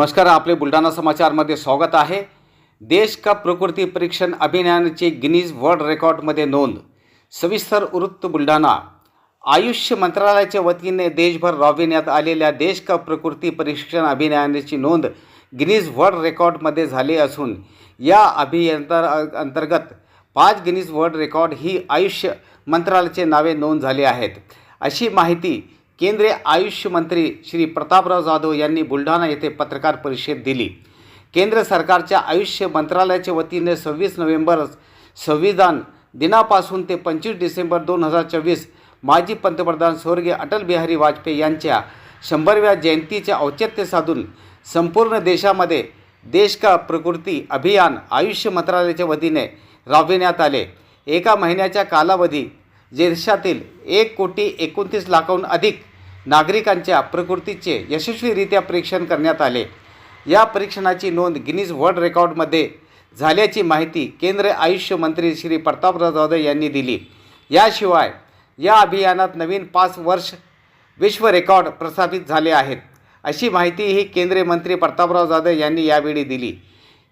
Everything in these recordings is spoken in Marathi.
नमस्कार आपले बुलढाणा समाचारमध्ये स्वागत आहे. देश का प्रकृती परीक्षण अभियानाची गिनीज वर्ल्ड रेकॉर्डमध्ये नोंद. सविस्तर वृत्त बुलढाणा. आयुष्य मंत्रालयाच्या वतीने देशभर राबविण्यात आलेल्या देश का प्रकृती परीक्षण अभियानाची नोंद गिनीज वर्ल्ड रेकॉर्डमध्ये झाली असून या अभियंतर अंतर्गत पाच गिनीज वर्ल्ड रेकॉर्ड ही आयुष्य मंत्रालयाचे नावे नोंद झाली आहेत. अशी माहिती केंद्रीय आयुष्य मंत्री श्री प्रतापराव जाधव यांनी बुलढाणा येथे पत्रकार परिषद दिली. केंद्र सरकारच्या आयुष्य मंत्रालयाच्या वतीने सव्वीस नोव्हेंबर संविधान दिनापासून ते पंचवीस डिसेंबर दोन हजार चोवीस माजी पंतप्रधान स्वर्गीय अटल बिहारी वाजपेयी यांच्या शंभरव्या जयंतीचे औचित्य साधून संपूर्ण देशामध्ये देश का प्रकृती अभियान आयुष्य मंत्रालयाच्या वतीने राबविण्यात आले. एका महिन्याच्या कालावधी देशातील एक कोटी एकोणतीस लाखाहून अधिक नागरिकांच्या प्रकृतीचे यशस्वीरित्या परीक्षण करण्यात आले. या परीक्षणाची नोंद गिनीज वर्ल्ड रेकॉर्डमध्ये झाल्याची माहिती केंद्र आयुष्य मंत्री श्री प्रतापराव जाधव यांनी दिली. याशिवाय या अभियानात नवीन पाच वर्ष विश्व रेकॉर्ड प्रस्थापित झाले आहेत. अशी माहितीही केंद्रीय मंत्री प्रतापराव जाधव यांनी यावेळी दिली.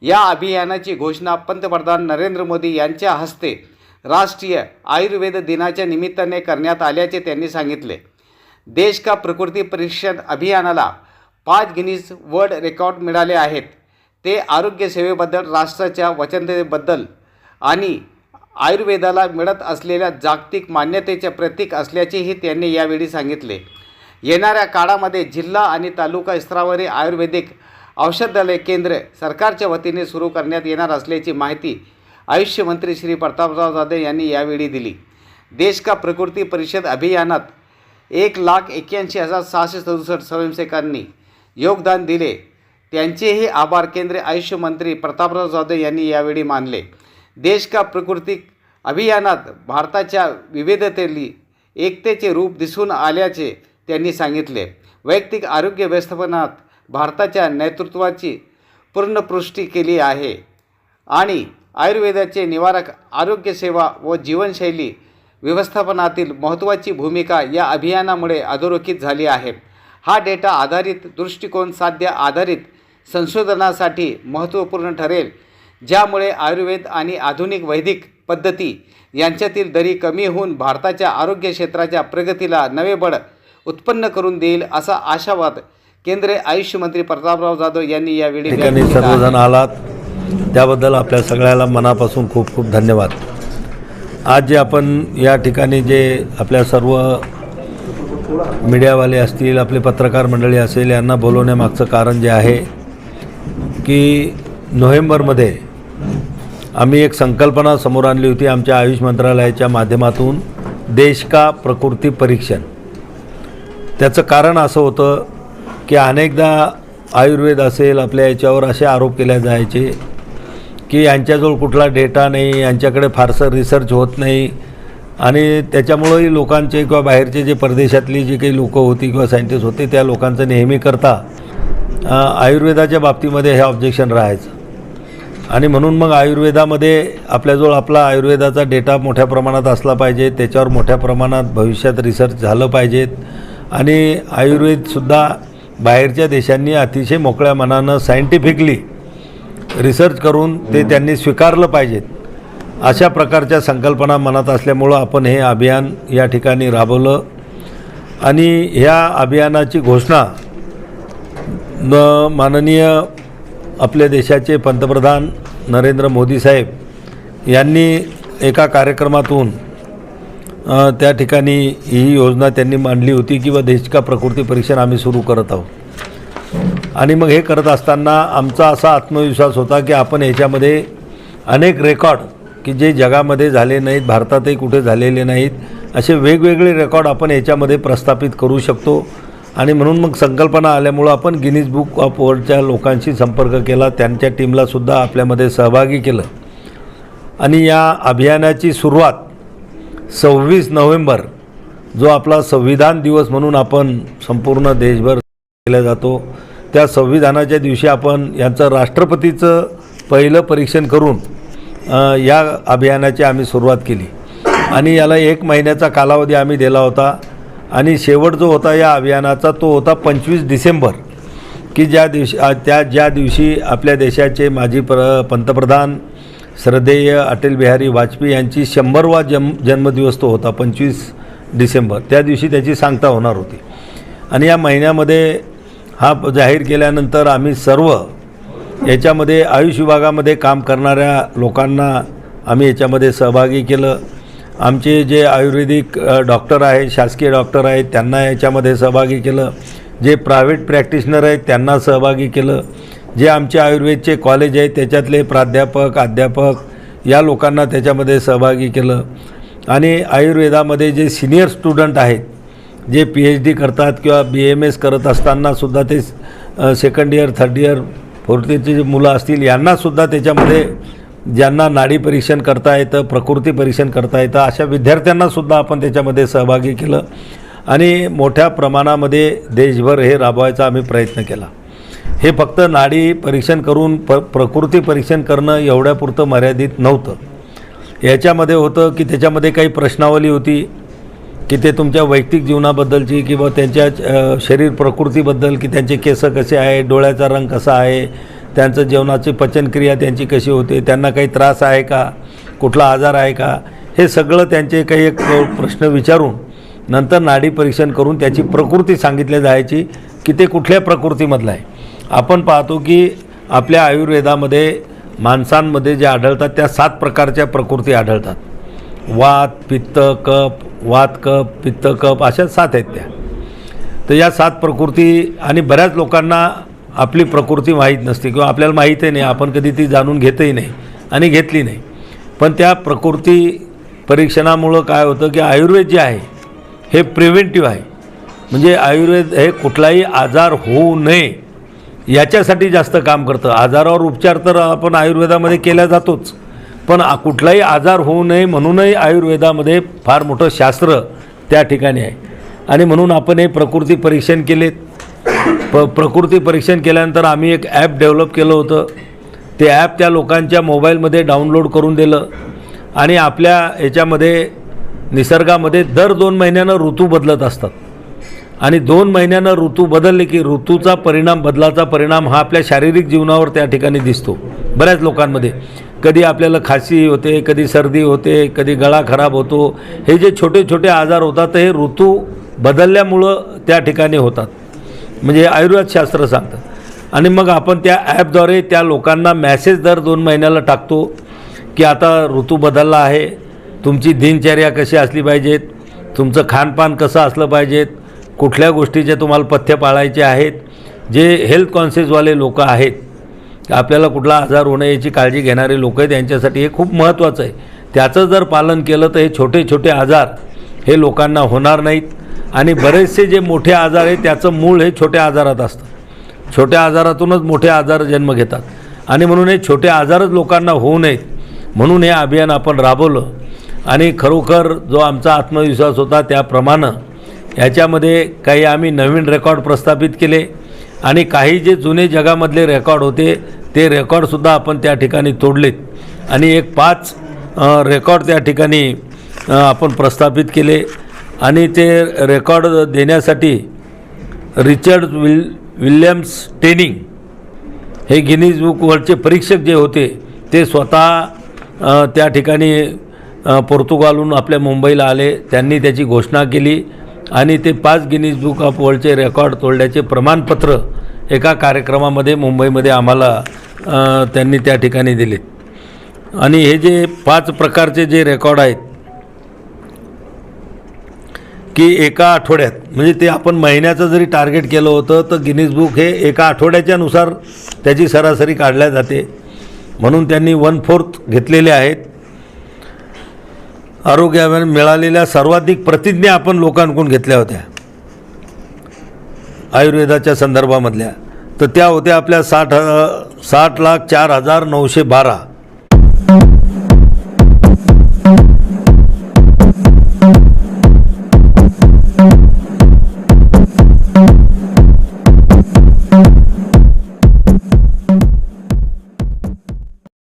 या अभियानाची घोषणा पंतप्रधान नरेंद्र मोदी यांच्या हस्ते राष्ट्रीय आयुर्वेद दिनाच्या निमित्ताने करण्यात आल्याचे त्यांनी सांगितले. देश का प्रकृती परीक्षण अभियानाला पाच गिनीज वर्ल्ड रेकॉर्ड मिळाले आहेत. ते आरोग्यसेवेबद्दल राष्ट्राच्या वचनतेबद्दल आणि आयुर्वेदाला मिळत असलेल्या जागतिक मान्यतेचे प्रतीक असल्याचेही त्यांनी यावेळी सांगितले. येणाऱ्या काळामध्ये जिल्हा आणि तालुका स्तरावरील आयुर्वेदिक औषधालय केंद्र सरकारच्या वतीने सुरू करण्यात येणार असल्याची माहिती आयुष्य मंत्री श्री प्रतापराव जाधव यांनी यावेळी दिली. देश का प्रकृती परिषद अभियानात एक लाख एक्क्याऐंशी हजार सहाशे सदुसष्ट स्वयंसेवकांनी योगदान दिले. त्यांचेही आभार केंद्रीय आयुष्य मंत्री प्रतापराव जाधव यांनी यावेळी मानले. देश का प्राकृतिक अभियानात भारताच्या विविधतेली एकतेचे रूप दिसून आल्याचे त्यांनी सांगितले. वैयक्तिक आरोग्य व्यवस्थापनात भारताच्या नेतृत्वाची पूर्णपुष्टी केली आहे. आणि आयुर्वेदाचे निवारक आरोग्यसेवा व जीवनशैली व्यवस्थापनातील महत्त्वाची भूमिका या अभियानामुळे अधोरेखित झाली आहे. हा डेटा आधारित दृष्टिकोन साध्य आधारित संशोधनासाठी महत्त्वपूर्ण ठरेल ज्यामुळे आयुर्वेद आणि आधुनिक वैदिक पद्धती यांच्यातील दरी कमी होऊन भारताच्या आरोग्य क्षेत्राच्या प्रगतीला नवे बळ उत्पन्न करून देईल असा आशावाद केंद्रीय आयुष मंत्री प्रतापराव जाधव यांनी यावेळी. सर्वजण आलात. त्याबद्दल आपल्या सगळ्याला मनापासून खूप खूप धन्यवाद. आज जे आपण या ठिकाणी जे आपल्या सर्व मीडियावाले असतील आपले पत्रकार मंडळी असेल यांना बोलवण्यामागचं कारण जे आहे की नोव्हेंबरमध्ये आम्ही एक संकल्पना समोर आणली होती आमच्या आयुष मंत्रालयाच्या माध्यमातून देश का प्रकृती परीक्षण. त्याचं कारण असं होतं की अनेकदा आयुर्वेद असेल आपल्या याच्यावर असे आरोप केले जायचे की यांच्याजवळ कुठला डेटा नाही यांच्याकडे फारसं रिसर्च होत नाही. आणि त्याच्यामुळंही लोकांचे किंवा बाहेरचे जे परदेशातली जी काही लोकं होती किंवा सायंटिस्ट होते त्या लोकांचं नेहमी करता आयुर्वेदाच्या बाबतीमध्ये हे ऑब्जेक्शन राहायचं. आणि म्हणून मग आयुर्वेदामध्ये आपल्याजवळ आपला आयुर्वेदाचा डेटा मोठ्या प्रमाणात असला पाहिजे त्याच्यावर मोठ्या प्रमाणात भविष्यात रिसर्च झालं पाहिजेत आणि आयुर्वेदसुद्धा बाहेरच्या देशांनी अतिशय मोकळ्या मनानं सायंटिफिकली रिसर्च करून ते त्यांनी स्वीकारलं पाहिजेत. अशा प्रकारच्या संकल्पना मनात असल्यामुळं आपण हे अभियान या ठिकाणी राबवलं. आणि ह्या अभियानाची घोषणा न माननीय आपल्या देशाचे पंतप्रधान नरेंद्र मोदी साहेब यांनी एका कार्यक्रमातून त्या ठिकाणी ही योजना त्यांनी मांडली होती किंवा देश का प्रकृती परीक्षण आम्ही सुरू करत आहोत. आणि मग हे करत असताना आमचा असा आत्मविश्वास होता की आपण याच्यामध्ये अनेक रेकॉर्ड की जे जगामध्ये झाले नाहीत भारतातही कुठे झालेले नाहीत असे वेगवेगळे रेकॉर्ड आपण याच्यामध्ये प्रस्थापित करू शकतो. आणि म्हणून मग संकल्पना आल्यामुळं आपण गिनीज बुक ऑफ वर्ल्डच्या लोकांशी संपर्क केला त्यांच्या टीमलासुद्धा आपल्यामध्ये सहभागी केलं. आणि या अभियानाची सुरुवात सव्वीस नोव्हेंबर जो आपला संविधान दिवस म्हणून आपण संपूर्ण देशभर केला जातो. त्या संविधानाच्या दिवशी आपण यांचं राष्ट्रपतीचं पहिलं परीक्षण करून या अभियानाची आम्ही सुरुवात केली. आणि याला एक महिन्याचा कालावधी आम्ही दिला होता. आणि शेवट जो होता या अभियानाचा तो होता पंचवीस डिसेंबर. की ज्या दिवशी त्या ज्या दिवशी आपल्या देशाचे माजी प्र पंतप्रधान श्रद्धेय अटल बिहारी वाजपेयी यांची शंभरवा जन्म जन्मदिवस तो होता पंचवीस डिसेंबर. त्या दिवशी त्याची सांगता होणार होती. आणि या महिन्यामध्ये हा जाहीर केल्यानंतर आम्ही सर्व याच्यामध्ये आयुष विभागामध्ये काम करणाऱ्या लोकांना आम्ही याच्यामध्ये सहभागी केलं. आमचे जे आयुर्वेदिक डॉक्टर आहेत शासकीय डॉक्टर आहेत त्यांना याच्यामध्ये सहभागी केलं. जे प्रायव्हेट प्रॅक्टिशनर आहेत त्यांना सहभागी केलं. जे आमचे आयुर्वेदचे कॉलेज आहेत त्याच्यातले प्राध्यापक अध्यापक या लोकांना त्याच्यामध्ये सहभागी केलं. आणि आयुर्वेदामध्ये जे सिनियर स्टुडंट आहेत जे पी एच डी करतात किंवा बी एम एस करत असतानासुद्धा ते second year third year fourth इयरचे जे मुलं असतील यांनासुद्धा त्याच्यामध्ये ज्यांना नाडी परीक्षण करता येतं प्रकृती परीक्षण करता येतं अशा विद्यार्थ्यांनासुद्धा आपण त्याच्यामध्ये सहभागी केलं. आणि मोठ्या प्रमाणामध्ये देशभर हे राबवायचा आम्ही प्रयत्न केला. हे फक्त नाडी परीक्षण करून प प्रकृती परीक्षण करणं एवढ्यापुरतं मर्यादित नव्हतं. याच्यामध्ये होतं की त्याच्यामध्ये काही प्रश्नावली होती. की ते तुमच्या वैयक्तिक जीवनाबद्दलची किंवा त्यांच्या शरीर प्रकृतीबद्दल की त्यांचे केस कसे आहे डोळ्याचा रंग कसा आहे त्यांचं जेवणाची पचनक्रिया त्यांची कशी होते त्यांना काही त्रास आहे का कुठला आजार आहे का हे सगळं त्यांचे काही एक प्रश्न विचारून नंतर नाडी परीक्षण करून त्याची प्रकृती सांगितली जायची की ते कुठल्या प्रकृतीमधलं आहे. आपण पाहतो की आपल्या आयुर्वेदामध्ये माणसांमध्ये जे आढळतात त्या सात प्रकारच्या प्रकृती आढळतात. वात पित्त कप वात कप पित्त कप अशा सात आहेत त्या. तर या सात प्रकृती आणि बऱ्याच लोकांना आपली प्रकृती माहीत नसते किंवा आपल्याला माहीतही नाही आपण कधी ती जाणून घेतही नाही आणि घेतली नाही. पण त्या प्रकृती परीक्षणामुळं काय होतं की आयुर्वेद जे आहे हे प्रिव्हेंटिव्ह आहे. म्हणजे आयुर्वेद हे कुठलाही आजार होऊ नये याच्यासाठी जास्त काम करतं. आजारावर उपचार तर आपण आयुर्वेदामध्ये केला जातोच. पण कुठलाही आजार होऊ नये म्हणूनही आयुर्वेदामध्ये फार मोठं शास्त्र त्या ठिकाणी आहे. आणि म्हणून आपण हे प्रकृती परीक्षण केलेत. प प्रकृती परीक्षण केल्यानंतर आम्ही एक ॲप डेव्हलप केलं होतं. ते ॲप त्या लोकांच्या मोबाईलमध्ये डाउनलोड करून दिलं. आणि आपल्या याच्यामध्ये निसर्गामध्ये दर दोन महिन्यानं ऋतू बदलत असतात. आणि दोन महिन्यानं ऋतू बदलले की ऋतूचा परिणाम बदलाचा परिणाम हा आपल्या शारीरिक जीवनावर त्या ठिकाणी दिसतो. बऱ्याच लोकांमध्ये. कधी आपल्याला खासी होते कधी सर्दी होते कधी गळा खराब होतो. हे जे छोटे छोटे आजार होतात हे ऋतू बदलल्यामुळं त्या ठिकाणी होतात. म्हणजे आयुर्वेदशास्त्र सांगतं. आणि मग आपण त्या ॲपद्वारे त्या लोकांना मॅसेज दर दोन महिन्याला टाकतो की आता ऋतू बदलला आहे. तुमची दिनचर्या कशी असली पाहिजेत? तुमचं खानपान कसं असलं पाहिजेत? कुठल्या गोष्टीचे तुम्हाला पथ्य पाळायचे आहेत? जे हेल्थ कॉन्शियसवाले लोक आहेत आपल्याला कुठला आजार होणं याची काळजी घेणारे लोक आहेत त्यांच्यासाठी हे खूप महत्त्वाचं आहे. त्याचं जर पालन केलं तर हे छोटे छोटे आजार हे लोकांना होणार नाहीत. आणि बरेचसे जे मोठे आजार आहेत त्याचं मूळ हे छोट्या आजारात असतं. छोट्या आजारातूनच मोठे आजार जन्म घेतात. आणि म्हणून हे छोटे आजारच लोकांना होऊ नयेत. म्हणून हे अभियान आपण राबवलं. आणि खरोखर जो आमचा आत्मविश्वास होता त्याप्रमाणे ह्याच्यामध्ये काही आम्ही नवीन रेकॉर्ड प्रस्थापित केले. आणि काही जे जुने जगामधले रेकॉर्ड होते ते रेकॉर्डसुद्धा आपण त्या ठिकाणी तोडलेत. आणि एक पाच रेकॉर्ड त्या ठिकाणी आपण प्रस्थापित केले. आणि ते रेकॉर्ड देण्यासाठी रिचर्ड विल विल्यम्स टेनिंग हे गिनीज बुक वर्ल्डचे परीक्षक जे होते ते स्वतः त्या ठिकाणी पोर्तुगालहून आपल्या मुंबईला आले. त्यांनी त्याची घोषणा केली. आणि ते पाच गिनीज बुक ऑफ वर्ल्डचे रेकॉर्ड तोडल्याचे प्रमाणपत्र एका कार्यक्रमामध्ये मुंबईमध्ये आम्हाला त्यांनी त्या ठिकाणी दिले आणि हे जे पाच प्रकारचे जे रेकॉर्ड आहेत की एका आठवड्यात म्हणजे ते आपण महिन्याचं जरी टार्गेट केलं होतं तर गिनीज बुक हे एका आठवड्याच्यानुसार त्याची सरासरी काढल्या जाते. म्हणून त्यांनी वन फोर्थ घेतलेले आहेत. आरोग्यावर मिळालेल्या सर्वाधिक प्रतिज्ञा आपण लोकांकडून घेतल्या होत्या. आयुर्वेदाच्या संदर्भामधल्या. तर त्या होत्या आपल्या साठ साठ लाख चार हजार नऊशे बारा.